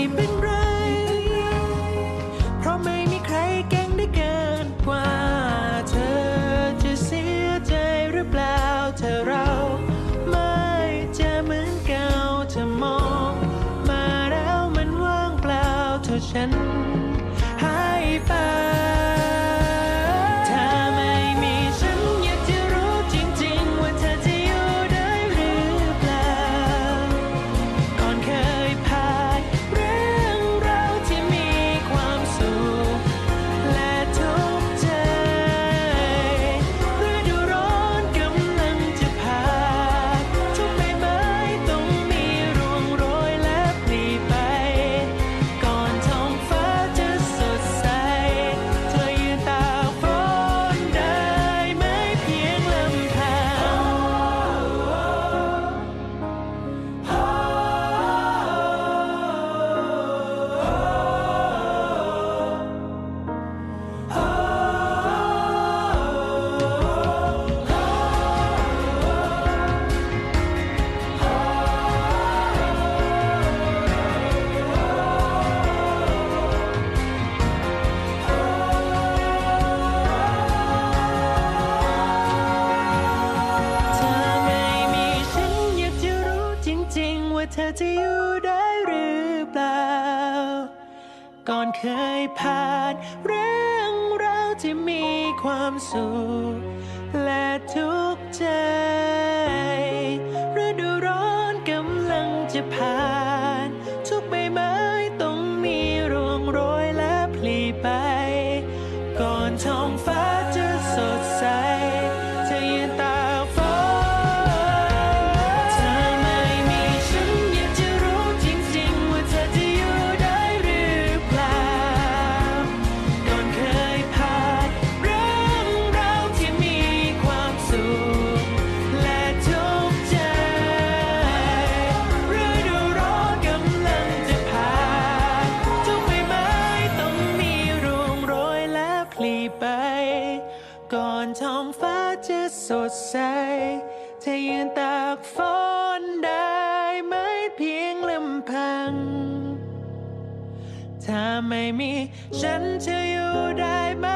ไม่เป็นไร เพราะไม่มีใครแกงได้เกินกว่าเธอจะเสียใจหรือเปล่าเธอรั ก่อนเคยผ่านเรื่องราวที่มีความสุขและทุกใจฤดูร้อนกำลังจะผ่าน ไป ก่อนท้องฟ้าจะสดใสเธอยืนตากฝนได้ไม่เพียงลำพัง ถ้าไม่มีฉันจะอยู่ได้ไหม